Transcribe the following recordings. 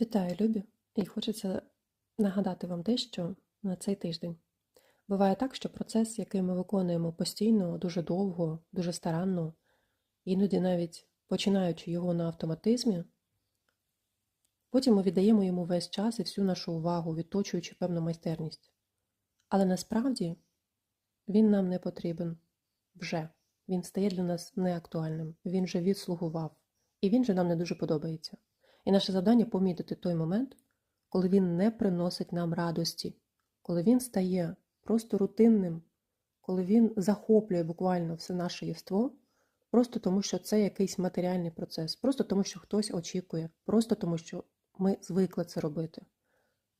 Вітаю, любі! І хочеться нагадати вам дещо на цей тиждень. Буває так, що процес, який ми виконуємо постійно, дуже довго, дуже старанно, іноді навіть починаючи його на автоматизмі, потім ми віддаємо йому весь час і всю нашу увагу, відточуючи певну майстерність. Але насправді він нам не потрібен вже. Він стає для нас неактуальним, він вже відслугував, і він же нам не дуже подобається. І наше завдання помітити той момент, коли він не приносить нам радості, коли він стає просто рутинним, коли він захоплює буквально все наше єство, просто тому, що це якийсь матеріальний процес, просто тому, що хтось очікує, просто тому, що ми звикли це робити.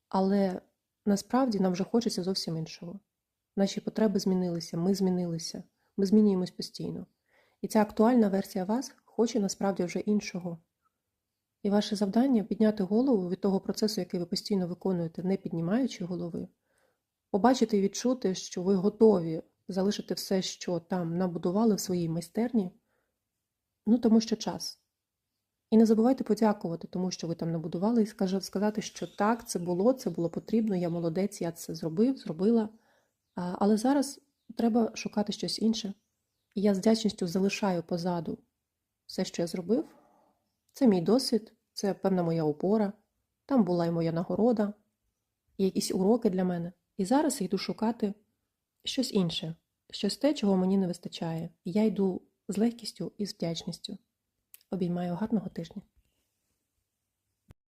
Але насправді нам вже хочеться зовсім іншого. Наші потреби змінилися, ми змінилися, ми змінюємось постійно. І ця актуальна версія вас хоче насправді вже іншого. І ваше завдання підняти голову від того процесу, який ви постійно виконуєте, не піднімаючи голови, побачити і відчути, що ви готові залишити все, що там набудували в своїй майстерні, ну тому що час. І не забувайте подякувати тому, що ви там набудували, і сказати, що так, це було, це було потрібно, я молодець, я це зробив, зробила. Але зараз треба шукати щось інше. І я з вдячністю залишаю позаду все, що я зробив. Це мій досвід, це певна моя опора, там була і моя нагорода, і якісь уроки для мене. І зараз я йду шукати щось інше, щось те, чого мені не вистачає. Я йду з легкістю і з вдячністю. Обіймаю гарного тижня.